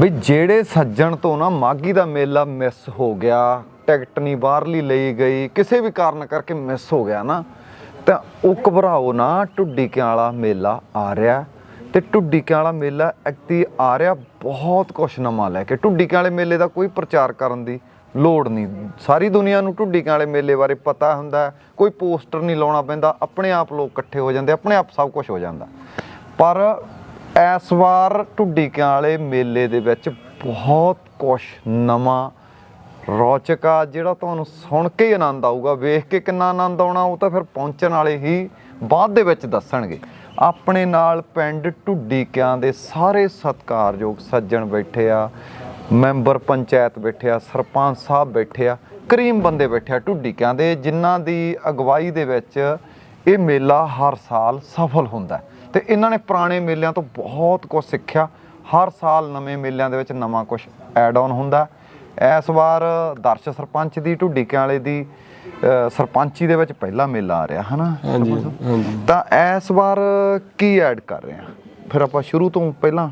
ਵੀ ਜਿਹੜੇ ਸੱਜਣ ਤੋਂ ਨਾ ਮਾਗੀ ਦਾ ਮੇਲਾ ਮਿਸ ਹੋ ਗਿਆ, ਟਿਕਟ ਨਹੀਂ ਬਾਹਰਲੀ ਲਈ ਗਈ, ਕਿਸੇ ਵੀ ਕਾਰਨ ਕਰਕੇ ਮਿਸ ਹੋ ਗਿਆ ਨਾ, ਤਾਂ ਉਹ ਘਬਰਾਓ ਨਾ ਢੁੱਡੀਕਿਆਂ ਵਾਲਾ ਮੇਲਾ ਆ ਰਿਹਾ। ਤੇ ਢੁੱਡੀਕਿਆਂ ਵਾਲਾ ਮੇਲਾ ਐਕਤੀ ਆ ਰਿਹਾ, ਬਹੁਤ ਕੁਛ ਨਵਾਂ ਲੈ ਕੇ। ਢੁੱਡੀਕਿਆਂ ਵਾਲੇ ਮੇਲੇ ਦਾ ਕੋਈ ਪ੍ਰਚਾਰ ਕਰਨ ਦੀ ਲੋੜ ਨਹੀਂ। ਸਾਰੀ ਦੁਨੀਆ ਨੂੰ ਢੁੱਡੀਕਿਆਂ ਵਾਲੇ ਮੇਲੇ ਬਾਰੇ ਪਤਾ ਹੁੰਦਾ ਕੋਈ ਪੋਸਟਰ ਨਹੀਂ ਲਾਉਣਾ ਪੈਂਦਾ, ਆਪਣੇ ਆਪ ਲੋਕ ਇਕੱਠੇ ਹੋ ਜਾਂਦੇ, ਆਪਣੇ ਆਪ ਸਭ ਕੁਝ ਹੋ ਜਾਂਦਾ। ਪਰ ਇਸ ਵਾਰ ਢੁੱਡੀਕਿਆਂ ਵਾਲੇ ਮੇਲੇ ਦੇ ਵਿੱਚ ਬਹੁਤ ਕੁਝ ਨਵਾਂ ਰੌਚਕ ਆ, ਜਿਹੜਾ ਤੁਹਾਨੂੰ ਸੁਣ ਕੇ ਹੀ ਆਨੰਦ ਆਊਗਾ। ਵੇਖ ਕੇ ਕਿੰਨਾ ਆਨੰਦ ਆਉਣਾ, ਉਹ ਤਾਂ ਫਿਰ ਪਹੁੰਚਣ ਵਾਲੇ ਹੀ ਬਾਅਦ ਦੇ ਵਿੱਚ ਦੱਸਣਗੇ। ਆਪਣੇ ਨਾਲ ਪਿੰਡ ਢੁੱਡੀਕਿਆਂ ਦੇ ਸਾਰੇ ਸਤਿਕਾਰਯੋਗ ਸੱਜਣ ਬੈਠੇ ਆ, ਮੈਂਬਰ ਪੰਚਾਇਤ ਬੈਠੇ ਆ, ਸਰਪੰਚ ਸਾਹਿਬ ਬੈਠੇ ਆ, ਕਰੀਮ ਬੰਦੇ ਬੈਠੇ ਆ ਢੁੱਡੀਕਿਆਂ ਦੇ, ਜਿਨ੍ਹਾਂ ਦੀ ਅਗਵਾਈ ਦੇ ਵਿੱਚ ਇਹ ਮੇਲਾ ਹਰ ਸਾਲ ਸਫਲ ਹੁੰਦਾ ਹੈ। ਤੇ ਇਹਨਾਂ ਨੇ ਪੁਰਾਣੇ ਮੇਲਿਆਂ ਤੋਂ ਬਹੁਤ ਕੁਝ ਸਿੱਖਿਆ ਹਰ ਸਾਲ ਨਵੇਂ ਮੇਲਿਆਂ ਦੇ ਵਿੱਚ ਨਵਾਂ ਕੁਝ ਐਡ ਆਨ ਹੁੰਦਾ। ਇਸ ਵਾਰ ਦਰਸ਼ ਸਰਪੰਚ ਦੀ ਢੁੱਡੀਕਿਆਂ ਵਾਲੇ ਦੀ ਸਰਪੰਚੀ ਦੇ ਵਿੱਚ ਪਹਿਲਾ ਮੇਲਾ ਆ ਰਿਹਾ ਹਨਾ? ਹਾਂਜੀ ਤਾਂ ਇਸ ਵਾਰ ਕੀ ਐਡ ਕਰ ਰਹੇ ਆ ਫਿਰ ਆਪਾਂ ਸ਼ੁਰੂ ਤੋਂ ਪਹਿਲਾਂ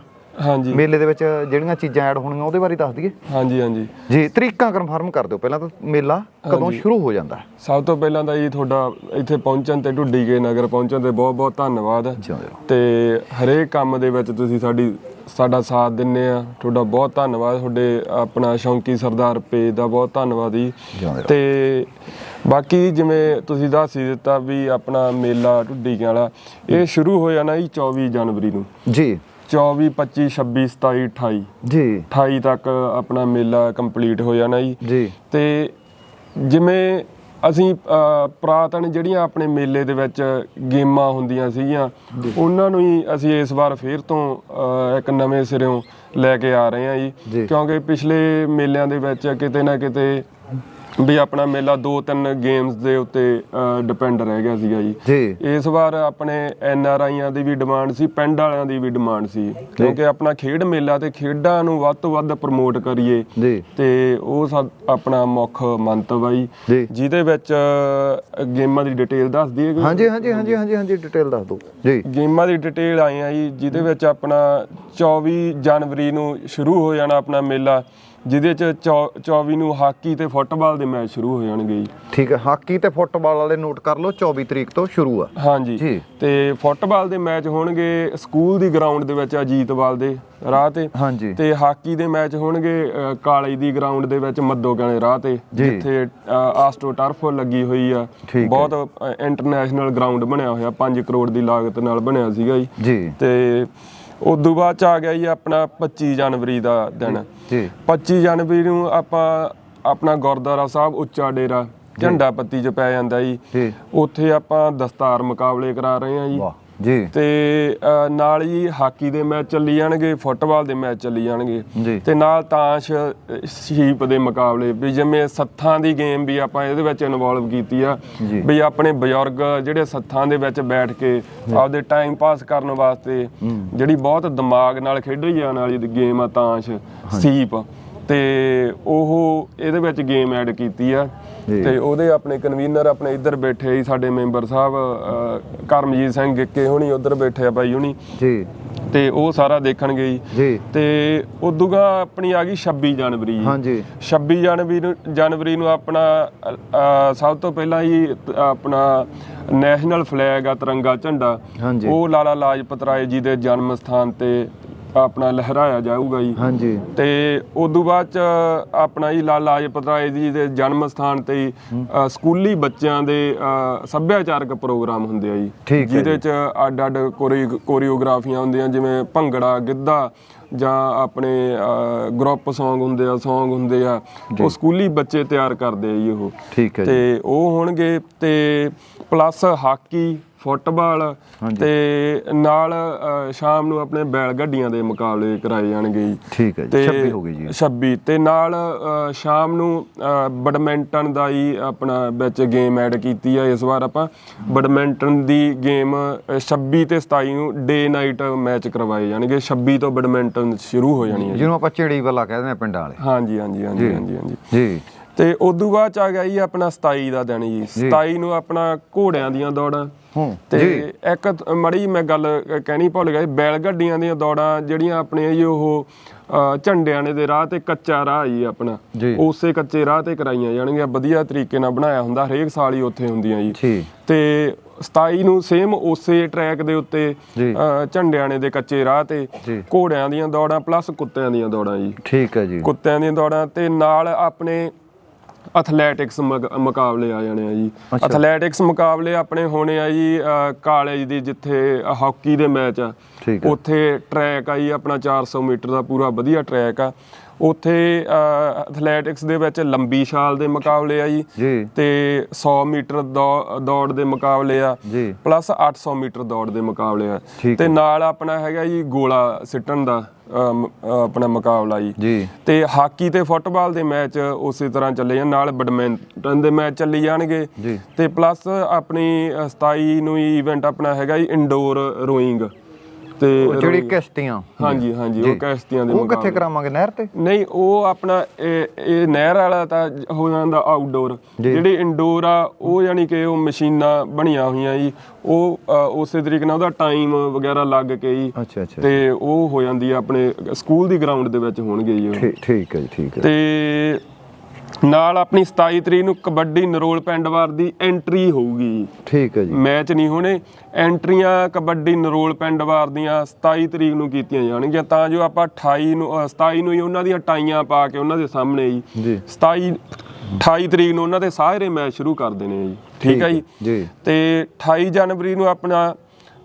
ਹਾਂਜੀ। ਮੇਲੇ ਦੇ ਵਿੱਚ ਜਿਹੜੀਆਂ ਚੀਜ਼ਾਂ ਐਡ ਹੋਣੀਆਂ ਉਹਦੇ ਬਾਰੇ ਦੱਸ ਦਈਏ? ਹਾਂਜੀ ਹਾਂਜੀ। ਜੀ ਤਰੀਕਾਂ ਕਨਫਰਮ ਕਰ ਦਿਓ। ਪਹਿਲਾਂ ਤਾਂ ਮੇਲਾ ਕਦੋਂ। ਸ਼ੁਰੂ ਹੋ ਜਾਂਦਾ? ਸਭ ਤੋਂ ਪਹਿਲਾਂ ਤਾਂ ਜੀ ਤੁਹਾਡਾ ਇੱਥੇ ਪਹੁੰਚਣ ਤੇ ਢੁੱਡੀ ਕੇ ਨਗਰ ਪਹੁੰਚਣ ਤੇ ਬਹੁਤ ਬਹੁਤ ਧੰਨਵਾਦ। ਤੇ ਹਰੇਕ ਕੰਮ ਦੇ ਵਿੱਚ ਤੁਸੀਂ ਸਾਡੀ ਸਾਡਾ ਸਾਥ ਦਿੰਨੇ ਆ। ਤੁਹਾਡਾ ਬਹੁਤ ਧੰਨਵਾਦ। ਤੁਹਾਡੇ ਆਪਣਾ ਸ਼ੌਂਕੀ ਸਰਦਾਰ ਪੇਜ ਦਾ ਬਹੁਤ ਧੰਨਵਾਦ ਜੀ। ਤੇ ਬਾਕੀ ਜਿਵੇਂ ਤੁਸੀਂ ਦੱਸ ਹੀ ਦਿੱਤਾ ਵੀ ਆਪਣਾ ਮੇਲਾ ਢੁੱਡੀ ਵਾਲਾ ਇਹ ਸ਼ੁਰੂ ਹੋ ਜਾਣਾ ਜੀ 24 ਜਨਵਰੀ ਨੂੰ। ਜੀ। 24 25 26 27 28 ਜੀ। 28 ਤੱਕ ਆਪਣਾ ਮੇਲਾ ਕੰਪਲੀਟ ਹੋ ਜਾਣਾ ਜੀ। ਜੀ। ਤੇ ਜਿਵੇਂ ਅਸੀਂ ਪੁਰਾਤਨ ਜਿਹੜੀਆਂ ਆਪਣੇ ਮੇਲੇ ਦੇ ਵਿੱਚ ਗੇਮਾਂ ਹੁੰਦੀਆਂ ਸੀਗੀਆਂ ਉਹਨਾਂ ਨੂੰ ਹੀ ਅਸੀਂ ਇਸ ਵਾਰ ਫੇਰ ਤੋਂ ਇੱਕ ਨਵੇਂ ਸਿਰਿਓਂ ਲੈ ਕੇ ਆ ਰਹੇ ਹਾਂ। ਜੀ। ਕਿਉਂਕਿ ਪਿਛਲੇ ਮੇਲਿਆਂ ਦੇ ਵਿੱਚ ਕਿਤੇ ਨਾ ਕਿਤੇ ਵੀ ਆਪਣਾ ਮੇਲਾ ਦੋ ਤਿੰਨ ਗੇਮਸ ਦੇ ਉੱਤੇ ਡਿਪੈਂਡ ਰਹਿ ਗਿਆ ਸੀਗਾ ਜੀ। ਇਸ ਵਾਰ ਆਪਣੇ ਐਨ ਆਰ ਆਈਆਂ ਦੀ ਵੀ ਡਿਮਾਂਡ ਸੀ ਪਿੰਡ ਵਾਲਿਆਂ ਦੀ ਵੀ ਡਿਮਾਂਡ ਸੀ। ਕਿਉਂਕਿ ਆਪਣਾ ਖੇਡ ਮੇਲਾ ਤੇ ਖੇਡਾਂ ਨੂੰ ਵੱਧ ਤੋਂ ਵੱਧ ਪ੍ਰਮੋਟ ਕਰੀਏ ਤੇ ਉਹ ਆਪਣਾ ਮੁੱਖ ਮੰਤਵ ਆ ਜੀ। ਜਿਹਦੇ ਵਿੱਚ ਗੇਮਾਂ ਦੀ ਡਿਟੇਲ ਦੱਸ ਦਈਏ? ਹਾਂਜੀ ਹਾਂਜੀ ਹਾਂਜੀ ਹਾਂਜੀ ਹਾਂਜੀ ਡਿਟੇਲ ਦੱਸ ਦਿਓ। ਜੀ। ਗੇਮਾਂ ਦੀ ਡਿਟੇਲ ਆਈ ਆ ਜੀ ਜਿਹਦੇ ਵਿੱਚ ਆਪਣਾ 24 ਜਨਵਰੀ ਨੂੰ ਸ਼ੁਰੂ ਹੋ ਜਾਣਾ ਆਪਣਾ ਮੇਲਾ। ਜਿਹਦੇ ਚ ਚੌ- 24 ਨੂੰ ਹਾਕੀ ਤੇ ਫੁੱਟਬਾਲ ਦੇ ਮੈਚ ਸ਼ੁਰੂ ਹੋ ਜਾਣਗੇ ਜੀ। ਠੀਕ ਹੈ ਹਾਕੀ ਤੇ ਫੁੱਟਬਾਲ ਵਾਲੇ ਨੋਟ ਕਰ ਲਓ 24 ਤਰੀਕ ਤੋਂ ਸ਼ੁਰੂ ਆ। ਹਾਂਜੀ। ਤੇ ਫੁੱਟਬਾਲ ਦੇ ਮੈਚ ਹੋਣਗੇ ਸਕੂਲ ਦੀ ਗਰਾਊਂਡ ਦੇ ਵਿੱਚ ਅਜੀਤਵਾਲ ਦੇ ਰਾਹ ਤੇ। ਹਾਂਜੀ। ਤੇ ਹਾਕੀ ਦੇ ਮੈਚ ਹੋਣਗੇ ਅ, ਕਾਲੇ ਦੀ ਗਰਾਊਂਡ ਦੇ ਵਿੱਚ ਮੱਦੋ ਕਾਲੇ ਰਾਹ ਤੇ। ਜਿੱਥੇ ਆਸਟੋ ਟਰਫ ਲੱਗੀ ਹੋਈ ਆ। ਬਹੁਤ ਇੰਟਰਨੈਸ਼ਨਲ ਗਰਾਊਂਡ ਬਣਿਆ ਹੋਇਆ 5 ਕਰੋੜ ਦੀ ਲਾਗਤ ਨਾਲ ਬਣਿਆ ਸੀਗਾ ਜੀ। ਤੇ ਉਦੋਂ ਬਾਅਦ ਚ ਆ ਗਿਆ ਜੀ ਆਪਣਾ 25 ਜਨਵਰੀ ਦਾ ਦਿਨ। ਜੀ 25 ਜਨਵਰੀ ਨੂੰ ਆਪਾਂ ਆਪਣਾ ਗੁਰਦੁਆਰਾ ਸਾਹਿਬ ਉੱਚਾ ਡੇਰਾ ਝੰਡਾ ਪੱਤੀ ਚ ਪੈ ਜਾਂਦਾ ਜੀ। ਉੱਥੇ ਆਪਾਂ ਦਸਤਾਰ ਮੁਕਾਬਲੇ ਕਰਾ ਰਹੇ ਹਾਂ ਜੀ। ਵਾਹ। ਜੀ। ਤੇ ਨਾਲ ਹੀ ਹਾਕੀ ਦੇ ਮੈਚ ਚੱਲੀ ਜਾਣਗੇ ਫੁੱਟਬਾਲ ਦੇ ਮੈਚ ਚੱਲੀ ਜਾਣਗੇ। ਤੇ ਨਾਲ ਤਾਸ਼ ਸ਼ੀਪ ਦੇ ਮੁਕਾਬਲੇ ਵੀ ਜਿਵੇਂ ਸੱਥਾਂ ਦੀ ਗੇਮ ਵੀ ਆਪਾਂ ਇਹਦੇ ਵਿੱਚ ਇਨਵੋਲਵ ਕੀਤੀ ਆ। ਵੀ ਆਪਣੇ ਬਜ਼ੁਰਗ ਜਿਹੜੇ ਸੱਥਾਂ ਦੇ ਵਿੱਚ ਬੈਠ ਕੇ ਆਪਦੇ ਟਾਈਮ ਪਾਸ ਕਰਨ ਵਾਸਤੇ ਜਿਹੜੀ ਬਹੁਤ ਦਿਮਾਗ ਨਾਲ ਖੇਡੀ ਜਾਣ ਵਾਲੀ ਗੇਮ ਆ ਤਾਸ਼ ਸ਼ੀਪ ਤੇ ਉਹ ਇਹਦੇ ਵਿੱਚ ਗੇਮ ਐਡ ਕੀਤੀ ਆ। ਤੇ ਉਹਦੇ ਆਪਣੇ ਕਨਵੀਨਰ ਆਪਣੇ ਇੱਧਰ ਬੈਠੇ ਸੀ ਸਾਡੇ ਮੈਂਬਰ ਸਾਹਿਬ ਕਰਮਜੀਤ ਸਿੰਘ ਗਿੱਕੇ ਹੁਣੀ ਉੱਧਰ ਬੈਠੇ ਆ ਬਾਈ ਹੁਣੀ। ਜੀ। ਤੇ ਉਹ ਸਾਰਾ ਦੇਖਣਗੇ ਜੀ ਜੀ। ਤੇ ਉਦੋਂਗਾ ਆਪਣੀ ਆ ਗਈ 26 ਜਨਵਰੀ ਜੀ। ਹਾਂਜੀ। 26 ਜਨਵਰੀ ਨੂੰ ਜਨਵਰੀ ਨੂੰ ਆਪਣਾ ਸਭ ਤੋਂ ਪਹਿਲਾਂ ਹੀ ਆਪਣਾ ਨੈਸ਼ਨਲ ਫਲੈਗ ਆ ਤਿਰੰਗਾ ਝੰਡਾ। ਉਹ ਲਾਲਾ ਲਾਜਪਤ ਰਾਏ ਜੀ ਦੇ ਜਨਮ ਸਥਾਨ ਤੇ ਆਪਣਾ ਲਹਿਰਾਇਆ ਜਾਊਗਾ ਜੀ। ਹਾਂਜੀ। ਤੇ ਉਦੋਂ ਬਾਅਦ ਚ ਆਪਣਾ ਜੀ ਲਾਲਾ ਲਾਜਪਤ ਰਾਏ ਜੀ ਦੇ ਜਨਮ ਸਥਾਨ ਤੇ ਹੀ, ਸਕੂਲੀ ਬੱਚਿਆਂ ਦੇ ਸੱਭਿਆਚਾਰਕ ਪ੍ਰੋਗਰਾਮ ਹੁੰਦੇ ਆ ਜੀ। ਜਿਹਦੇ ਚ ਅੱਡ ਅੱਡ ਕੋਰੀ- ਕੋਰੀਓਗ੍ਰਾਫੀਆਂ ਹੁੰਦੀਆਂ ਜਿਵੇਂ ਭੰਗੜਾ ਗਿੱਧਾ ਜਾਂ ਆਪਣੇ ਗਰੁੱਪ Song ਹੁੰਦੇ ਆ Song ਹੁੰਦੇ ਆ। ਉਹ ਸਕੂਲੀ ਬੱਚੇ ਤਿਆਰ ਕਰਦੇ ਆ ਜੀ ਉਹ। ਠੀਕ ਹੈ ਤੇ ਉਹ ਹੋਣਗੇ ਤੇ ਪਲੱਸ ਹਾਕੀ ਫੁੱਟਬਾਲ। ਤੇ ਨਾਲ ਸ਼ਾਮ ਨੂੰ ਆਪਣੇ ਬੈਲ ਗੱਡੀਆਂ ਦੇ ਮੁਕਾਬਲੇ ਕਰਾਏ ਜਾਣਗੇ ਜੀ। ਠੀਕ ਹੈ ਜੀ 26 ਹੋ ਗਈ ਜੀ। 26 ਤੇ ਨਾਲ ਸ਼ਾਮ ਨੂੰ ਬੈਡਮਿੰਟਨ ਦਾ ਹੀ ਆਪਣਾ ਵਿੱਚ ਗੇਮ ਐਡ ਕੀਤੀ ਆ ਇਸ ਵਾਰ ਆਪਾਂ। ਬੈਡਮਿੰਟਨ ਦੀ ਗੇਮ 26 ਤੇ 27 ਨੂੰ ਡੇ ਨਾਈਟ ਮੈਚ ਕਰਵਾਏ ਜਾਣਗੇ। 26 ਤੋਂ ਬੈਡਮਿੰਟਨ ਸ਼ੁਰੂ ਹੋ ਜਾਣੀ ਹੈ। ਜਿਹਨੂੰ ਆਪਾਂ ਚਿੜੀ ਵਾਲਾ ਕਹਿੰਦੇ ਆ ਪਿੰਡਾਂ ਵਾਲੇ। ਹਾਂਜੀ ਹਾਂਜੀ। ਹਾਂਜੀ ਹਾਂਜੀ। ਜੀ। ਤੇ ਉਦੋਂ ਬਾਅਦ ਚ ਆ ਗਿਆ ਜੀ ਆਪਣਾ 27 ਦਾ ਦਿਨ ਜੀ। 27 ਨੂੰ ਆਪਣਾ ਘੋੜਿਆਂ ਦੀਆਂ ਦੌੜਾਂ। ਹੂੰ ਤੇ ਇੱਕ ਮੜੀ ਮੈਂ ਗੱਲ ਕਹਿਣੀ ਭੁੱਲ ਗਿਆ ਬੈਲ ਗੱਡੀਆਂ ਦੀਆਂ ਦੌੜਾਂ ਜਿਹੜੀਆਂ ਆਪਣੀਆਂ ਜੀ ਉਹ ਝੰਡਿਆਣੇ ਦੇ ਰਾਹ ਤੇ ਕੱਚਾ ਰਾਹ ਜੀ ਆਪਣਾ। ਉਸੇ ਕੱਚੇ ਰਾਹ ਤੇ ਕਰਾਈਆਂ ਜਾਣਗੀਆਂ ਵਧੀਆ ਤਰੀਕੇ ਨਾਲ ਬਣਾਇਆ ਹੁੰਦਾ ਹਰੇਕ ਸਾਲ ਹੀ ਉੱਥੇ ਹੁੰਦੀਆਂ ਜੀ। ਤੇ 27 ਨੂੰ ਸੇਮ ਉਸੇ ਟਰੈਕ ਦੇ ਉੱਤੇ ਝੰਡਿਆਣੇ ਦੇ ਕੱਚੇ ਰਾਹ ਤੇ। ਘੋੜਿਆਂ ਦੀਆਂ ਦੌੜਾਂ ਪਲੱਸ ਕੁੱਤਿਆਂ ਦੀਆਂ ਦੌੜਾਂ ਜੀ। ਠੀਕ ਹੈ ਜੀ। ਕੁੱਤਿਆਂ ਦੀਆਂ ਦੌੜਾਂ ਤੇ ਨਾਲ ਆਪਣੇ ਐਥਲੈਟਿਕਸ ਮੁਕਾਬਲੇ ਆ ਜਾਣੇ ਆ ਜੀ। ਅੱਛਾ। ਐਥਲੈਟਿਕਸ ਮੁਕਾਬਲੇ ਆਪਣੇ ਹੋਣੇ ਆ ਜੀ ਕਾਲਜ ਦੀ ਜਿੱਥੇ ਹਾਕੀ ਦੇ ਮੈਚ ਆ। ਉੱਥੇ ਟਰੈਕ ਆ ਜੀ ਆਪਣਾ 400 ਮੀਟਰ ਦਾ ਪੂਰਾ ਵਧੀਆ ਟਰੈਕ ਆ। ਉੱਥੇ ਐਥਲੈਟਿਕਸ ਦੇ ਵਿੱਚ ਲੰਬੀ ਛਾਲ ਦੇ ਮੁਕਾਬਲੇ ਆ ਜੀ ਜੀ। ਤੇ 100 ਮੀਟਰ ਦੌੜ ਦੇ ਮੁਕਾਬਲੇ ਆ ਜੀ। ਪਲੱਸ 800 ਮੀਟਰ ਦੌੜ ਦੇ ਮੁਕਾਬਲੇ ਆ। ਤੇ ਨਾਲ ਆਪਣਾ ਹੈਗਾ ਜੀ ਗੋਲਾ ਸਿੱਟਣ ਦਾ ਆਪਣਾ ਮੁਕਾਬਲਾ ਜੀ। ਜੀ। ਤੇ ਹਾਕੀ ਤੇ ਫੁੱਟਬਾਲ ਦੇ ਮੈਚ ਉਸੇ ਤਰ੍ਹਾਂ ਚੱਲੇ ਜਾਣ ਨਾਲ ਬੈਡਮਿੰਟਨ ਦੇ ਮੈਚ ਚੱਲੀ ਜਾਣਗੇ। ਜੀ। ਤੇ ਪਲੱਸ ਆਪਣੀ ਅ, 27 ਨੂੰ ਹੀ ਇਵੈਂਟ ਆਪਣਾ ਹੈਗਾ ਜੀ ਇੰਡੋਰ ਰੋਇੰਗ ਤੇ ਜਿਹੜੀ ਕਿਸ਼ਤੀਆਂ ਹਾਂਜੀ ਹਾਂਜੀ। ਉਹ ਕਿਸ਼ਤੀਆਂ ਦੇ ਉਹ ਕਿੱਥੇ ਕਰਾਵਾਂਗੇ ਨਹਿਰ ਤੇ? ਨਹੀਂ ਉਹ ਆਪਣਾ ਇਹ ਨਹਿਰ ਵਾਲਾ ਤਾਂ ਹੋ ਜਾਂਦਾ ਆਊਟਡੋਰ। ਜਿਹੜੀ ਇੰਡੋਰ ਆ ਉਹ ਯਾਨੀ ਕਿ ਉਹ ਮਸ਼ੀਨਾਂ ਬਣੀਆਂ ਹੋਈਆਂ ਜੀ। ਉਹ ਉਸੇ ਤਰੀਕੇ ਨਾਲ ਉਹਦਾ ਟਾਈਮ ਵਗੈਰਾ ਲੱਗ ਕੇ ਜੀ। ਅੱਛਾ ਅੱਛਾ। ਤੇ ਉਹ ਹੋ ਜਾਂਦੀ ਆ ਆਪਣੇ ਸਕੂਲ ਦੀ ਗਰਾਊਂਡ ਦੇ ਵਿੱਚ ਹੋਣਗੇ ਜੀ ਠੀਕ ਹੈ ਜੀ ਠੀਕ ਹੈ। ਤੇ ਨਾਲ ਆਪਣੀ 27 ਤਰੀਕ ਨੂੰ ਕਬੱਡੀ ਨਰੋਲ ਪਿੰਡਵਾਰ ਦੀ ਐਂਟਰੀ ਹੋਊਗੀ। ਠੀਕ ਹੈ ਜੀ। ਮੈਚ ਨਹੀਂ ਹੋਣੇ ਐਂਟਰੀਆਂ ਕਬੱਡੀ ਨਰੋਲ ਪਿੰਡਵਾਰ ਦੀਆਂ 27 ਤਰੀਕ ਨੂੰ ਕੀਤੀਆਂ ਜਾਣਗੀਆਂ ਤਾਂ ਜੋ ਆਪਾਂ 28 ਨੂੰ ਅ, 27 ਨੂੰ ਹੀ ਉਹਨਾਂ ਦੀਆਂ ਟਾਈਆਂ ਪਾ ਕੇ ਉਹਨਾਂ ਦੇ ਸਾਹਮਣੇ ਜੀ ਜੀ। 27 28 ਤਰੀਕ ਨੂੰ ਉਹਨਾਂ ਦੇ ਸਾਰੇ ਮੈਚ ਸ਼ੁਰੂ ਕਰ ਦੇਣੇ ਜੀ। ਠੀਕ ਹੈ ਜੀ? ਤੇ 28 ਜਨਵਰੀ ਨੂੰ ਆਪਣਾ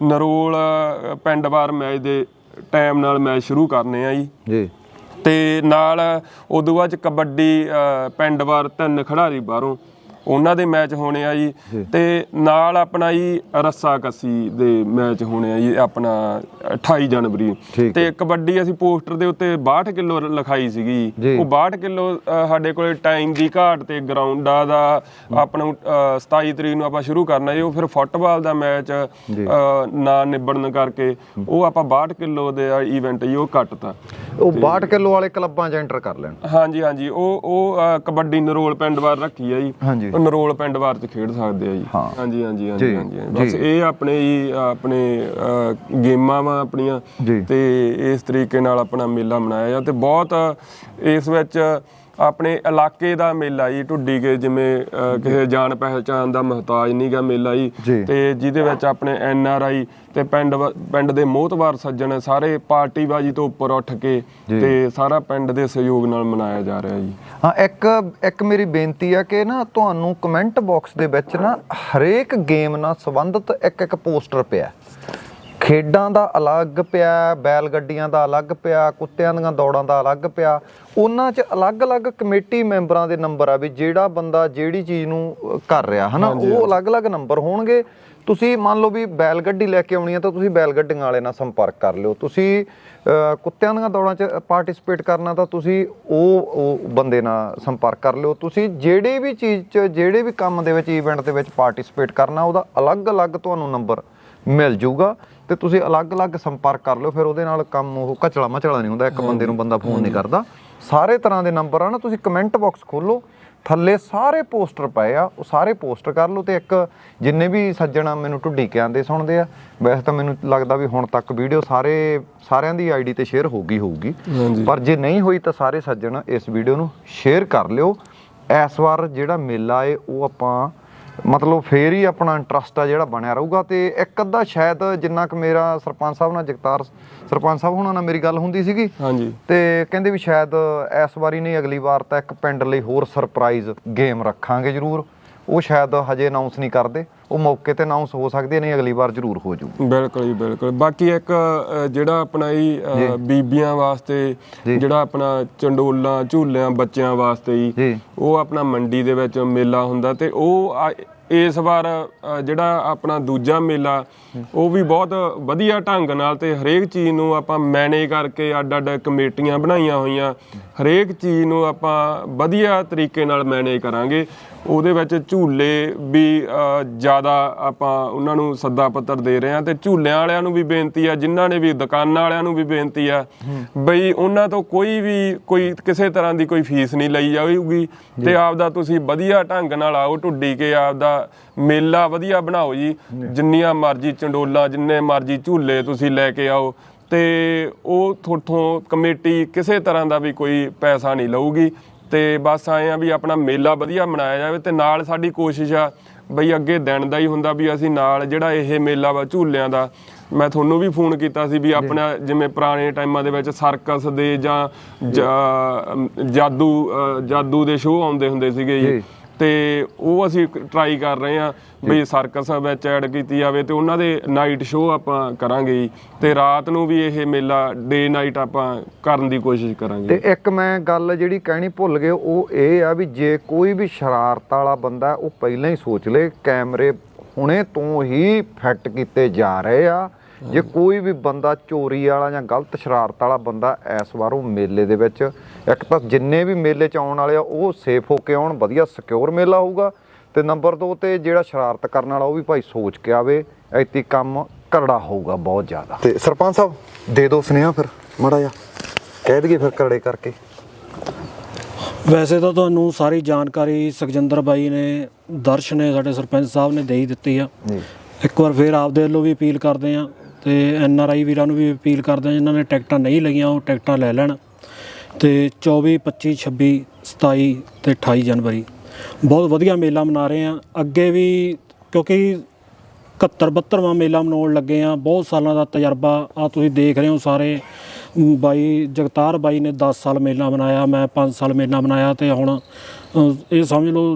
ਨਰੋਲ ਅ, ਪਿੰਡਵਾਰ ਮੈਚ ਦੇ ਟਾਈਮ ਨਾਲ ਮੈਚ ਸ਼ੁਰੂ ਕਰਨੇ ਆ ਜੀ। ਜੀ। ਤੇ ਨਾਲ ਉਦੋਂ ਬਾਅਦ ਚ ਕਬੱਡੀ ਪਿੰਡ ਵਾਰ ਤਿੰਨ ਖਿਡਾਰੀ ਬਾਹਰੋਂ ਉਹਨਾਂ ਦੇ ਮੈਚ ਹੋਣੇ ਆ ਜੀ ਤੇ ਨਾਲ ਆਪਣਾ ਜੀ ਰੱਸਾ ਕੱਸੀ ਦੇ ਮੈਚ ਹੋਣੇ ਆ ਜੀ ਆਪਣਾ 28 ਜਨਵਰੀ। ਤੇ ਕਬੱਡੀ ਅਸੀਂ ਪੋਸਟਰ ਦੇ ਉੱਤੇ 62 ਕਿਲੋ ਲਿਖਾਈ ਸੀਗੀ। ਉਹ 62 ਕਿਲੋ ਸਾਡੇ ਕੋਲੇ ਟਾਈਮ ਦੀ ਘਾਟ ਤੇ ਗਰਾਊਂਡਾਂ ਦਾ ਆਪਣਾ ਅ, 27 ਤਰੀਕ ਨੂੰ ਆਪਾਂ ਸ਼ੁਰੂ ਕਰਨਾ ਜੀ ਉਹ ਫਿਰ ਫੁੱਟਬਾਲ ਦਾ ਮੈਚ। ਨਾ ਨਿਬੜਨ ਕਰਕੇ ਉਹ ਆਪਾਂ 62 ਕਿਲੋ ਦੇ ਇਵੈਂਟ ਜੀ ਉਹ ਕੱਟਤਾ। ਉਹ 62 ਕਿਲੋ ਵਾਲੇ ਕਲੱਬਾਂ 'ਚ ਐਂਟਰ ਕਰ ਲੈਣ। ਹਾਂਜੀ ਹਾਂਜੀ ਉਹ ਉਹ ਕਬੱਡੀ ਨਰੋਲ ਪਿੰਡ ਵਾਰ ਰੱਖੀ ਆ ਜੀ। ਹਾਂਜੀ। ਉਹ ਨਰੋਲ ਪਿੰਡ ਵਾਰ ਚ ਖੇਡ ਸਕਦੇ ਆ ਜੀ ਹਾਂ। ਹਾਂਜੀ ਹਾਂਜੀ ਹਾਂਜੀ ਹਾਂਜੀ ਬਸ। ਇਹ ਆਪਣੇ ਜੀ ਆਪਣੇ ਗੇਮਾਂ ਵਾ ਆਪਣੀਆਂ। ਤੇ ਇਸ ਤਰੀਕੇ ਨਾਲ ਆਪਣਾ ਮੇਲਾ ਮਨਾਇਆ ਜਾ ਤੇ ਬਹੁਤ ਇਸ ਵਿੱਚ ਆਪਣੇ ਇਲਾਕੇ ਦਾ ਮੇਲਾ ਜੀ ਢੁੱਡੀ ਕੇ ਜਿਵੇਂ ਕਿਸੇ ਜਾਣ ਪਹਿਚਾਨ ਦਾ ਮਹਤਾਜ ਨਹੀਂਗਾ ਮੇਲਾ ਜੀ। ਤੇ ਜਿਹਦੇ ਵਿੱਚ ਆਪਣੇ ਐਨ ਆਰ ਆਈ ਤੇ ਪਿੰਡ ਪਿੰਡ ਦੇ ਮੋਹਤਵਾਰ ਸੱਜਣ ਸਾਰੇ ਪਾਰਟੀਬਾਜੀ ਤੋਂ ਉੱਪਰ ਉੱਠ ਕੇ। ਤੇ ਸਾਰਾ ਪਿੰਡ ਦੇ ਸਹਿਯੋਗ ਨਾਲ ਮਨਾਇਆ ਜਾ ਰਿਹਾ ਜੀ ਹਾਂ ਇੱਕ ਇੱਕ ਮੇਰੀ ਬੇਨਤੀ ਆ ਕਿ ਨਾ ਤੁਹਾਨੂੰ ਕਮੈਂਟ ਬਾਕਸ ਦੇ ਵਿੱਚ ਨਾ ਹਰੇਕ ਗੇਮ ਨਾਲ ਸੰਬੰਧਿਤ ਇੱਕ ਇੱਕ ਪੋਸਟਰ ਪਿਆ ਖੇਡਾਂ ਦਾ ਅਲੱਗ ਪਿਆ ਬੈਲ ਗੱਡੀਆਂ ਦਾ ਅਲੱਗ ਪਿਆ ਕੁੱਤਿਆਂ ਦੀਆਂ ਦੌੜਾਂ ਦਾ ਅਲੱਗ ਪਿਆ। ਉਹਨਾਂ 'ਚ ਅਲੱਗ-ਅਲੱਗ ਕਮੇਟੀ ਮੈਂਬਰਾਂ ਦੇ ਨੰਬਰ ਆ ਵੀ ਜਿਹੜਾ ਬੰਦਾ ਜਿਹੜੀ ਚੀਜ਼ ਨੂੰ ਕਰ ਰਿਹਾ ਹਨਾ? ਉਹ ਅਲੱਗ-ਅਲੱਗ ਨੰਬਰ ਹੋਣਗੇ। ਤੁਸੀਂ ਮੰਨ ਲਓ ਵੀ ਬੈਲ ਗੱਡੀ ਲੈ ਕੇ ਆਉਣੀ ਆ ਤਾਂ ਤੁਸੀਂ ਬੈਲ ਗੱਡੀਆਂ ਵਾਲੇ ਨਾਲ ਸੰਪਰਕ ਕਰ ਲਿਓ। ਤੁਸੀਂ ਕੁੱਤਿਆਂ ਦੀਆਂ ਦੌੜਾਂ 'ਚ ਪਾਰਟਿਸਿਪੇਟ ਕਰਨਾ ਤਾਂ ਤੁਸੀਂ ਉਹ ਉਹ ਬੰਦੇ ਨਾਲ ਸੰਪਰਕ ਕਰ ਲਿਓ। ਤੁਸੀਂ ਜਿਹੜੇ ਵੀ ਚੀਜ਼ 'ਚ ਜਿਹੜੇ ਵੀ ਕੰਮ ਦੇ ਵਿੱਚ ਇਵੈਂਟ ਦੇ ਵਿੱਚ ਪਾਰਟਿਸਿਪੇਟ ਕਰਨਾ ਉਹਦਾ ਅਲੱਗ-ਅਲੱਗ ਤੁਹਾਨੂੰ ਨੰਬਰ ਮਿਲ ਜਾਊਗਾ ਤੇ ਤੁਸੀਂ ਅਲੱਗ-ਅਲੱਗ ਸੰਪਰਕ ਕਰ ਲਿਓ ਫਿਰ ਉਹਦੇ ਨਾਲ ਕੰਮ ਉਹ ਕਚਲਾ ਮਚਲਾ ਨਹੀਂ ਹੁੰਦਾ ਇੱਕ ਬੰਦੇ ਨੂੰ ਬੰਦਾ ਫੋਨ ਨਹੀਂ ਕਰਦਾ। ਸਾਰੇ ਤਰ੍ਹਾਂ ਦੇ ਨੰਬਰ ਆ ਨਾ ਤੁਸੀਂ ਕਮੈਂਟ ਬਾਕਸ ਖੋਲੋ ਥੱਲੇ ਸਾਰੇ ਪੋਸਟਰ ਪਏ ਆ ਉਹ ਸਾਰੇ ਪੋਸਟਰ ਕਰ ਲਓ ਤੇ ਇੱਕ ਜਿੰਨੇ ਵੀ ਸੱਜਣ ਮੈਨੂੰ ਢੁੱਡੀ ਕੇ ਆਂਦੇ ਸੁਣਦੇ ਆ। ਵੈਸੇ ਤਾਂ ਮੈਨੂੰ ਲੱਗਦਾ ਵੀ ਹੁਣ ਤੱਕ ਵੀਡੀਓ ਸਾਰੇ ਸਾਰਿਆਂ ਦੀ ਆਈਡੀ ਤੇ ਸ਼ੇਅਰ ਹੋ ਗਈ ਹੋਊਗੀ ਪਰ ਜੇ ਨਹੀਂ ਹੋਈ ਤਾਂ ਸਾਰੇ ਸੱਜਣ ਇਸ ਵੀਡੀਓ ਨੂੰ ਸ਼ੇਅਰ ਕਰ ਲਿਓ। ਇਸ ਵਾਰ ਜਿਹੜਾ ਮੇਲਾ ਏ ਉਹ ਆਪਾਂ ਮਤਲਬ ਫੇਰ ਹੀ ਆਪਣਾ ਇੰਟਰਸਟ ਆ ਜਿਹੜਾ ਬਣਿਆ ਰਹੂਗਾ ਤੇ ਇੱਕ ਅੱਧਾ ਸ਼ਾਇਦ ਜਿੰਨਾ ਕੁ ਮੇਰਾ ਸਰਪੰਚ ਸਾਹਿਬ ਨਾਲ ਜਗਤਾਰ ਸਰਪੰਚ ਸਾਹਿਬ ਹੁਣਾਂ ਨਾਲ ਮੇਰੀ ਗੱਲ ਹੁੰਦੀ ਸੀਗੀ। ਹਾਂਜੀ। ਤੇ ਕਹਿੰਦੇ ਵੀ ਸ਼ਾਇਦ ਇਸ ਵਾਰੀ ਨਹੀਂ ਅਗਲੀ ਵਾਰ ਤਾਂ ਇੱਕ ਪਿੰਡ ਲਈ ਹੋਰ ਸਰਪ੍ਰਾਈਜ਼ ਗੇਮ ਰੱਖਾਂਗੇ ਜ਼ਰੂਰ। ਉਹ ਸ਼ਾਇਦ ਹਜੇ ਅਨਾਉਂਸ ਨਹੀਂ ਕਰਦੇ ਉਹ ਮੌਕੇ ਤੇ ਅਨਾਉਂਸ ਹੋ ਸਕਦੇ ਨਹੀਂ ਅਗਲੀ ਵਾਰ ਜ਼ਰੂਰ ਹੋ ਜੂ ਬਿਲਕੁਲ ਜੀ ਬਿਲਕੁਲ ਬਾਕੀ ਇੱਕ ਜਿਹੜਾ ਆਪਣਾ ਅ, ਬੀਬੀਆਂ ਵਾਸਤੇ। ਜਿਹੜਾ ਆਪਣਾ ਚੰਡੋਲਾਂ ਝੂਲਿਆਂ ਬੱਚਿਆਂ ਵਾਸਤੇ। ਜੀ ਉਹ ਆਪਣਾ ਮੰਡੀ ਦੇ ਵਿੱਚ ਮੇਲਾ ਹੁੰਦਾ ਤੇ ਉਹ ਇਸ ਵਾਰ ਜਿਹੜਾ ਆਪਣਾ ਦੂਜਾ ਮੇਲਾ ਉਹ ਵੀ ਬਹੁਤ ਵਧੀਆ ਢੰਗ ਨਾਲ ਤੇ ਹਰੇਕ ਚੀਜ਼ ਨੂੰ ਆਪਾਂ ਮੈਨੇਜ ਕਰਕੇ ਅੱਡ ਅੱਡ ਕਮੇਟੀਆਂ ਬਣਾਈਆਂ ਹੋਈਆਂ। ਹਰੇਕ ਚੀਜ਼ ਨੂੰ ਆਪਾਂ ਵਧੀਆ ਤਰੀਕੇ ਨਾਲ ਮੈਨੇਜ ਕਰਾਂਗੇ। ਉਹਦੇ ਵਿੱਚ ਝੂਲੇ ਵੀ ਜ਼ਿਆਦਾ ਆਪਾਂ ਉਹਨਾਂ ਨੂੰ ਸੱਦਾ ਪੱਤਰ ਦੇ ਰਹੇ ਹਾਂ ਤੇ ਝੂਲਿਆਂ ਵਾਲਿਆਂ ਨੂੰ ਵੀ ਬੇਨਤੀ ਆ ਜਿਨ੍ਹਾਂ ਨੇ ਵੀ ਦੁਕਾਨਾਂ ਵਾਲਿਆਂ ਨੂੰ ਵੀ ਬੇਨਤੀ ਆ ਬਈ ਉਹਨਾਂ ਤੋਂ ਕੋਈ ਵੀ ਕੋਈ ਕਿਸੇ ਤਰ੍ਹਾਂ ਦੀ ਕੋਈ ਫੀਸ ਨਹੀਂ ਲਈ ਜਾਊਗੀ ਤੇ ਆਪਦਾ ਤੁਸੀਂ ਵਧੀਆ ਢੰਗ ਨਾਲ ਆਓ ਢੁੱਡੀ ਕੇ ਆਪਦਾ ਮੇਲਾ ਵਧੀਆ ਬਣਾਓ ਜੀ। ਜਿੰਨੀਆਂ ਮਰਜ਼ੀ ਚੰਡੋਲਾ ਜਿੰਨੇ ਮਰਜ਼ੀ ਝੂਲੇ ਤੁਸੀਂ ਲੈ ਕੇ ਆਓ। ਤੇ ਉਹ ਤੁਹਾਥੋਂ ਕਮੇਟੀ ਕਿਸੇ ਤਰ੍ਹਾਂ ਦਾ ਵੀ ਕੋਈ ਪੈਸਾ ਨਹੀਂ ਲਊਗੀ। ਤੇ ਬਸ ਆਏ ਆ ਵੀ ਆਪਣਾ ਮੇਲਾ ਵਧੀਆ ਮਨਾਇਆ ਜਾਵੇ ਤੇ ਨਾਲ ਸਾਡੀ ਕੋਸ਼ਿਸ਼ ਆ ਬਈ ਅੱਗੇ ਦਿਨ ਦਾ ਹੀ ਹੁੰਦਾ ਵੀ ਅਸੀਂ ਨਾਲ ਜਿਹੜਾ ਇਹ ਮੇਲਾ ਵਾ ਝੂਲਿਆਂ ਦਾ ਮੈਂ ਤੁਹਾਨੂੰ ਵੀ ਫੋਨ ਕੀਤਾ ਸੀ ਵੀ ਆਪਣਾ ਜਿਵੇਂ ਪੁਰਾਣੇ ਟਾਈਮਾਂ ਦੇ ਵਿੱਚ ਸਰਕਸ ਦੇ ਜਾਂ ਜਾਦੂ ਜਾਦੂ ਦੇ ਸ਼ੋਅ ਆਉਂਦੇ ਹੁੰਦੇ ਸੀਗੇ ਜੀ। ਤੇ ਉਹ ਅਸੀਂ ਟਰਾਈ ਕਰ ਰਹੇ ਹਾਂ ਵੀ ਸਰਕਸ ਵਿੱਚ ਐਡ ਕੀਤੀ ਜਾਵੇ ਤੇ ਉਹਨਾਂ ਦੇ ਨਾਈਟ ਸ਼ੋਅ ਆਪਾਂ ਕਰਾਂਗੇ ਜੀ। ਤੇ ਰਾਤ ਨੂੰ ਵੀ ਇਹ ਮੇਲਾ ਡੇ ਨਾਈਟ ਆਪਾਂ ਕਰਨ ਦੀ ਕੋਸ਼ਿਸ਼ ਕਰਾਂਗੇ। ਤੇ ਇੱਕ ਮੈਂ ਗੱਲ ਜਿਹੜੀ ਕਹਿਣੀ ਭੁੱਲ ਗਏ ਉਹ ਇਹ ਆ ਵੀ ਜੇ ਕੋਈ ਵੀ ਸ਼ਰਾਰਤ ਵਾਲਾ ਬੰਦਾ ਉਹ ਪਹਿਲਾਂ ਹੀ ਸੋਚ ਲੇ ਕੈਮਰੇ ਹੁਣੇ ਤੋਂ ਹੀ ਫਿੱਟ ਕੀਤੇ ਜਾ ਰਹੇ ਆ। ਜੇ ਕੋਈ ਵੀ ਬੰਦਾ ਚੋਰੀ ਵਾਲਾ ਜਾਂ ਗਲਤ ਸ਼ਰਾਰਤ ਵਾਲਾ ਬੰਦਾ ਇਸ ਵਾਰ ਉਹ ਮੇਲੇ ਦੇ ਵਿੱਚ ਇੱਕ ਤਾਂ ਜਿੰਨੇ ਵੀ ਮੇਲੇ ਚ ਆਉਣ ਵਾਲੇ ਆ ਉਹ ਸੇਫ ਹੋ ਕੇ ਆਉਣ ਵਧੀਆ ਸਿਕਿਉਰ ਮੇਲਾ ਹੋਊਗਾ ਤੇ ਨੰਬਰ 2 ਤੇ ਜਿਹੜਾ ਸ਼ਰਾਰਤ ਕਰਨ ਵਾਲਾ ਉਹ ਵੀ ਭਾਈ ਸੋਚ ਕੇ ਆਵੇ ਐਤੀ ਕੰਮ ਕਰੜਾ ਹੋਊਗਾ ਬਹੁਤ ਜ਼ਿਆਦਾ। ਤੇ ਸਰਪੰਚ ਸਾਹਿਬ ਦੇ ਦਿਓ ਸੁਨੇਹਾ ਫਿਰ ਮੜਾ ਜਾ ਕਹਿ ਦਈਏ ਫਿਰ ਕਰੜੇ ਕਰਕੇ। ਵੈਸੇ ਤਾਂ ਤੁਹਾਨੂੰ ਸਾਰੀ ਜਾਣਕਾਰੀ ਸੁਖਜਿੰਦਰ ਬਾਈ ਨੇ ਦਰਸ਼ ਨੇ ਸਾਡੇ ਸਰਪੰਚ ਸਾਹਿਬ ਨੇ ਦੇ ਹੀ ਦਿੱਤੀ ਆ। ਜੀ। ਇੱਕ ਵਾਰ ਫੇਰ ਆਪਦੇ ਵੱਲੋਂ ਵੀ ਅਪੀਲ ਕਰਦੇ ਆ ਤੇ ਐਨ ਆਰ ਆਈ ਵੀਰਾਂ ਨੂੰ ਵੀ ਅਪੀਲ ਕਰਦੇ ਆ ਜਿਨ੍ਹਾਂ ਨੇ ਟਿਕਟਾਂ ਨਹੀਂ ਲਈਆਂ, ਉਹ ਟਿਕਟਾਂ ਲੈ ਲੈਣ। ਤੇ 24 25 26 27 ਤੇ 28 ਜਨਵਰੀ। ਬਹੁਤ ਵਧੀਆ ਮੇਲਾ ਮਨਾ ਰਹੇ ਆ ਅੱਗੇ ਵੀ ਕਿਉਂਕਿ 71 72ਵਾਂ ਮੇਲਾ ਮਨਾਉਣ ਲੱਗੇ ਆ ਬਹੁਤ ਸਾਲਾਂ ਦਾ ਤਜਰਬਾ ਆ ਤੁਸੀਂ ਦੇਖ ਰਹੇ ਹੋ ਸਾਰੇ। ਬਾਈ ਜਗਤਾਰ ਬਾਈ ਨੇ 10 ਸਾਲ ਮੇਲਾ ਮਨਾਇਆ, ਮੈਂ 5 ਸਾਲ ਮੇਲਾ ਮਨਾਇਆ ਤੇ ਹੁਣ ਇਹ ਸਮਝ ਲਓ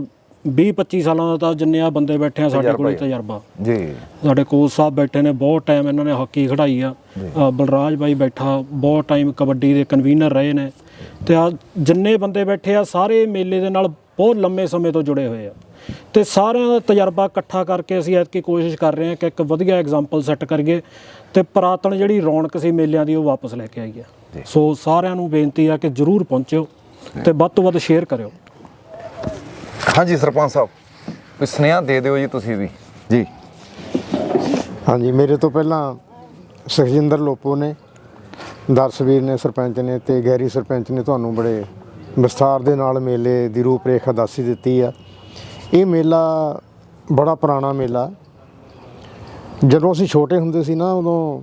20 25 ਸਾਲਾਂ ਦਾ ਤਾਂ ਜਿੰਨੇ ਆ ਬੰਦੇ ਬੈਠੇ ਆ ਸਾਡੇ ਕੋਲ ਤਜਰਬਾ। ਜੀ। ਸਾਡੇ ਕੋਚ ਸਾਹਿਬ ਬੈਠੇ ਨੇ ਬਹੁਤ ਟਾਈਮ ਇਹਨਾਂ ਨੇ ਹਾਕੀ ਖੜਾਈ ਆ। ਬਲਰਾਜ ਬਾਈ ਬੈਠਾ ਬਹੁਤ ਟਾਈਮ ਕਬੱਡੀ ਦੇ ਕਨਵੀਨਰ ਰਹੇ ਨੇ। ਤੇ ਆ ਜਿੰਨੇ ਬੰਦੇ ਬੈਠੇ ਆ ਸਾਰੇ ਮੇਲੇ ਦੇ ਨਾਲ ਬਹੁਤ ਲੰਮੇ ਸਮੇਂ ਤੋਂ ਜੁੜੇ ਹੋਏ ਆ। ਤੇ ਸਾਰਿਆਂ ਦਾ ਤਜਰਬਾ ਇਕੱਠਾ ਕਰਕੇ ਅਸੀਂ ਐਤਕੀ ਕੋਸ਼ਿਸ਼ ਕਰ ਰਹੇ ਹਾਂ ਕਿ ਇੱਕ ਵਧੀਆ ਐਗਜ਼ਾਮਪਲ ਸੈੱਟ ਕਰੀਏ ਤੇ ਪੁਰਾਤਨ ਜਿਹੜੀ ਰੌਣਕ ਸੀ ਮੇਲਿਆਂ ਦੀ ਉਹ ਵਾਪਸ ਲੈ ਕੇ ਆਈਏ। ਸੋ ਸਾਰਿਆਂ ਨੂੰ ਬੇਨਤੀ ਆ ਕਿ ਜਰੂਰ ਪਹੁੰਚਿਓ ਤੇ ਵੱਧ ਤੋਂ ਵੱਧ ਸ਼ੇਅਰ ਕਰਿਓ। ਹਾਂਜੀ ਸਰਪੰਚ ਸਾਹਿਬ। ਕੋਈ ਸੁਨੇਹਾ ਦੇ ਦਿਓ ਜੀ ਤੁਸੀਂ ਵੀ। ਜੀ। ਹਾਂਜੀ ਮੇਰੇ ਤੋਂ ਪਹਿਲਾਂ ਸੁਖਜਿੰਦਰ ਲੋਪੋ ਨੇ ਦਰਸ਼ਵੀਰ ਨੇ ਸਰਪੰਚ ਨੇ ਤੇ ਗੈਰੀ ਸਰਪੰਚ ਨੇ ਤੁਹਾਨੂੰ ਬੜੇ ਵਿਸਥਾਰ ਦੇ ਨਾਲ ਮੇਲੇ ਦੀ ਰੂਪਰੇਖਾ ਦੱਸੀ ਦਿੱਤੀ ਆ। ਇਹ ਮੇਲਾ ਬੜਾ ਪੁਰਾਣਾ ਮੇਲਾ। ਜਦੋਂ ਅਸੀਂ ਛੋਟੇ ਹੁੰਦੇ ਸੀ ਨਾ ਉਦੋਂ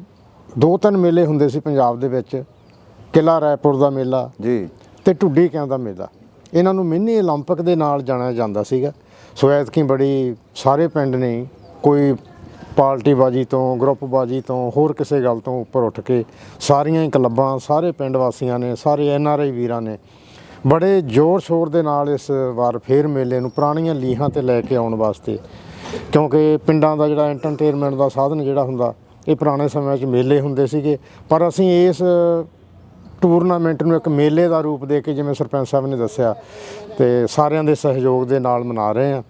ਦੋ ਤਿੰਨ ਮੇਲੇ ਹੁੰਦੇ ਸੀ ਪੰਜਾਬ ਦੇ ਵਿੱਚ। ਕਿਲਾ ਰਾਏਪੁਰ ਦਾ ਮੇਲਾ ਜੀ। ਤੇ ਢੁੱਡੀ ਕਿਆਂ ਦਾ ਮੇਲਾ। ਇਹਨਾਂ ਨੂੰ ਮਿੰਨੀ 올림픽 ਦੇ ਨਾਲ ਜਾਣਿਆ ਜਾਂਦਾ ਸੀਗਾ ਸੋ ਐਤਕੀ ਬੜੀ ਸਾਰੇ ਪਿੰਡ ਨੇ ਕੋਈ ਪਾਰਟੀ ਬਾਜੀ ਤੋਂ ਗਰੁੱਪ ਬਾਜੀ ਤੋਂ ਹੋਰ ਕਿਸੇ ਗੱਲ ਤੋਂ ਉੱਪਰ ਉੱਠ ਕੇ ਸਾਰੀਆਂ ਹੀ ਕਲੱਬਾਂ ਸਾਰੇ ਪਿੰਡ ਵਾਸੀਆਂ ਨੇ ਸਾਰੇ ਐਨ ਆਰ ਆਈ ਵੀਰਾਂ ਨੇ ਬੜੇ ਜ਼ੋਰ ਸ਼ੋਰ ਦੇ ਨਾਲ ਇਸ ਵਾਰ ਫੇਰ ਮੇਲੇ ਨੂੰ ਪੁਰਾਣੀਆਂ ਲੀਹਾਂ ਤੇ ਲੈ ਕੇ ਆਉਣ ਵਾਸਤੇ ਕਿਉਂਕਿ ਪਿੰਡਾਂ ਦਾ ਜਿਹੜਾ ਐਂਟਰਟੇਨਮੈਂਟ ਦਾ ਸਾਧਨ ਜਿਹੜਾ ਹੁੰਦਾ ਇਹ ਪੁਰਾਣੇ ਸਮਿਆਂ 'ਚ ਮੇਲੇ ਹੁੰਦੇ ਸੀਗੇ ਪਰ ਅਸੀਂ ਇਸ ਟੂਰਨਾਮੈਂਟ ਨੂੰ ਇੱਕ ਮੇਲੇ ਦਾ ਰੂਪ ਦੇ ਕੇ ਜਿਵੇਂ ਸਰਪੰਚ ਸਾਹਿਬ ਨੇ ਦੱਸਿਆ ਤੇ ਸਾਰਿਆਂ ਦੇ ਸਹਿਯੋਗ ਦੇ ਨਾਲ ਮਨਾ ਰਹੇ ਆ।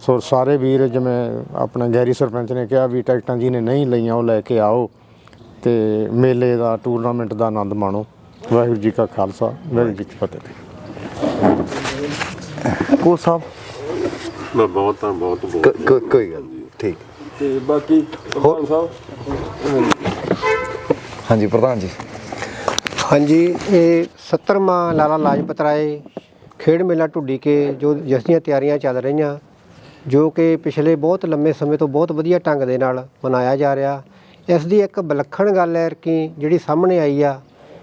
ਸੋ ਸਾਰੇ ਵੀਰ ਜਿਵੇਂ ਆਪਣਾ ਗੈਰੀ ਸਰਪੰਚ ਨੇ ਕਿਹਾ ਵੀ ਟਿਕਟਾਂ ਜੀ ਨੇ ਨਹੀਂ ਲਈਆਂ ਉਹ ਲੈ ਕੇ ਆਓ ਤੇ ਮੇਲੇ ਦਾ ਟੂਰਨਾਮੈਂਟ ਦਾ ਆਨੰਦ ਮਾਣੋ। ਵਾਹਿਗੁਰੂ ਜੀ ਕਾ ਖਾਲਸਾ ਵਾਹਿਗੁਰੂ ਜੀ ਕੀ ਫਤਿਹ। ਕੋ ਸਾਹਿਬ। ਮੈਂ ਬਹੁਤ ਤਾਂ ਬਹੁਤ ਬਹੁਤ ਕੋਈ ਗੱਲ ਨਹੀਂ ਠੀਕ। ਤੇ ਬਾਕੀ ਪ੍ਰਧਾਨ ਸਾਹਿਬ? ਹਾਂਜੀ ਪ੍ਰਧਾਨ ਜੀ। ਹਾਂਜੀ, ਇਹ 70ਵਾਂ ਲਾਲਾ ਲਾਜਪਤ ਰਾਏ ਖੇਡ ਮੇਲਾ ਢੁੱਡੀ ਕੇ ਜੋ ਜਿਸ ਦੀਆਂ ਤਿਆਰੀਆਂ ਚੱਲ ਰਹੀਆਂ, ਜੋ ਕਿ ਪਿਛਲੇ ਬਹੁਤ ਲੰਮੇ ਸਮੇਂ ਤੋਂ ਬਹੁਤ ਵਧੀਆ ਢੰਗ ਦੇ ਨਾਲ ਮਨਾਇਆ ਜਾ ਰਿਹਾ। ਇਸ ਦੀ ਇੱਕ ਵਿਲੱਖਣ ਗੱਲ ਹੈ ਕਿ ਜਿਹੜੀ ਸਾਹਮਣੇ ਆਈ ਆ,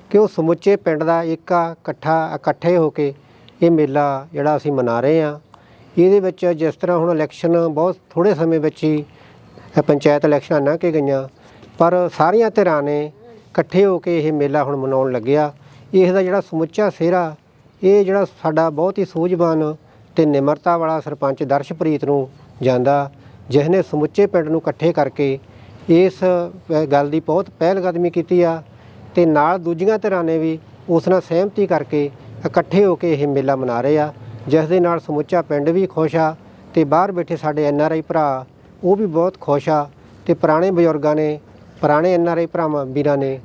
ਕਿ ਉਹ ਸਮੁੱਚੇ ਪਿੰਡ ਦਾ ਏਕਾ ਇਕੱਠਾ, ਇਕੱਠੇ ਹੋ ਕੇ ਇਹ ਮੇਲਾ ਜਿਹੜਾ ਅਸੀਂ ਮਨਾ ਰਹੇ ਆ ਇਹਦੇ ਵਿੱਚ ਜਿਸ ਤਰ੍ਹਾਂ ਹੁਣ ਇਲੈਕਸ਼ਨ ਬਹੁਤ ਥੋੜੇ ਸਮੇਂ ਵਿੱਚ ਹੀ ਪੰਚਾਇਤ ਇਲੈਕਸ਼ਨਾਂ ਨਾ ਕੇ ਗਈਆਂ, ਪਰ ਸਾਰੀਆਂ ਧਿਰਾਂ ਨੇ ਇਕੱਠੇ ਹੋ ਕੇ ਇਹ ਮੇਲਾ ਹੁਣ ਮਨਾਉਣ ਲੱਗਿਆ। ਇਸ ਦਾ ਜਿਹੜਾ ਸਮੁੱਚਾ ਸਿਹਰਾ ਇਹ ਜਿਹੜਾ ਸਾਡਾ ਬਹੁਤ ਹੀ ਸੂਝਵਾਨ ਤੇ ਨਿਮਰਤਾ ਵਾਲਾ ਸਰਪੰਚ ਦਰਸ਼ਪ੍ਰੀਤ ਨੂੰ ਜਾਂਦਾ ਜਿਸ ਨੇ ਸਮੁੱਚੇ ਪਿੰਡ ਨੂੰ ਇਕੱਠੇ ਕਰਕੇ ਇਸ ਅ, ਗੱਲ ਦੀ ਬਹੁਤ ਪਹਿਲਕਦਮੀ ਕੀਤੀ ਆ ਤੇ ਨਾਲ ਦੂਜੀਆਂ ਧਿਰਾਂ ਨੇ ਵੀ ਉਸ ਨਾਲ ਸਹਿਮਤੀ ਕਰਕੇ ਇਕੱਠੇ ਹੋ ਕੇ ਇਹ ਮੇਲਾ ਮਨਾ ਰਹੇ ਆ ਜਿਸ ਦੇ ਨਾਲ ਸਮੁੱਚਾ ਪਿੰਡ ਵੀ ਖੁਸ਼ ਆ ਤੇ ਬਾਹਰ ਬੈਠੇ ਸਾਡੇ ਐਨ ਆਰ ਆਈ ਭਰਾ ਉਹ ਵੀ ਬਹੁਤ ਖੁਸ਼ ਆ ਤੇ ਪੁਰਾਣੇ ਬਜ਼ੁਰਗਾਂ ਨੇ ਪੁਰਾਣੇ ਐਨ ਆਰ ਆਈ ਭਰਾਵਾਂ ਵੀਰਾਂ ਨੇ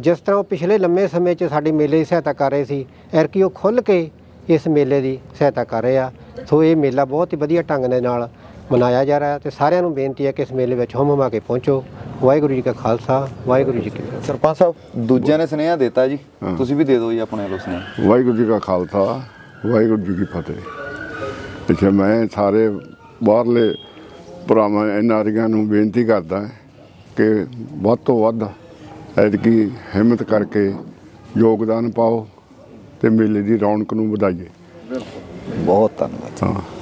ਜਿਸ ਤਰ੍ਹਾਂ ਉਹ ਪਿਛਲੇ ਲੰਮੇ ਸਮੇਂ 'ਚ ਸਾਡੀ ਮੇਲੇ ਦੀ ਸਹਾਇਤਾ ਕਰ ਰਹੇ ਸੀ ਐਰਕੀ ਉਹ ਖੁੱਲ ਕੇ ਇਸ ਮੇਲੇ ਦੀ ਸਹਾਇਤਾ ਕਰ ਰਹੇ ਆ। ਸੋ ਇਹ ਮੇਲਾ ਬਹੁਤ ਹੀ ਵਧੀਆ ਢੰਗ ਦੇ ਨਾਲ ਮਨਾਇਆ ਜਾ ਰਿਹਾ ਤੇ ਸਾਰਿਆਂ ਨੂੰ ਬੇਨਤੀ ਹੈ ਕਿ ਇਸ ਮੇਲੇ ਵਿੱਚ ਹੁਮ ਹੁਮਾ ਕੇ ਪਹੁੰਚੋ। ਵਾਹਿਗੁਰੂ ਜੀ ਕਾ ਖਾਲਸਾ ਵਾਹਿਗੁਰੂ ਜੀ ਕੀ ਫਤਿਹ। ਸਰਪੰਚ ਸਾਹਿਬ ਦੂਜਿਆਂ ਨੇ ਸੁਨੇਹਾ ਦਿੱਤਾ ਜੀ। ਤੁਸੀਂ ਵੀ ਦੇ ਦਿਓ ਜੀ ਆਪਣੇ ਵੱਲੋਂ ਸੁਨੇਹਾ। ਵਾਹਿਗੁਰੂ ਜੀ ਕਾ ਖਾਲਸਾ ਵਾਹਿਗੁਰੂ ਜੀ ਕੀ ਫਤਿਹ। ਅੱਛਾ ਮੈਂ ਸਾਰੇ ਬਾਹਰਲੇ ਭਰਾਵਾਂ ਐਨਆਰਆਈਆਂ ਨੂੰ ਬੇਨਤੀ ਕਰਦਾ ਕਿ ਵੱਧ ਤੋਂ ਵੱਧ ਐਤਕੀ ਹਿੰਮਤ ਕਰਕੇ ਯੋਗਦਾਨ ਪਾਓ ਤੇ ਮੇਲੇ ਦੀ ਰੌਣਕ ਨੂੰ ਵਧਾਈਏ। ਬਹੁਤ ਧੰਨਵਾਦ। ਹਾਂ।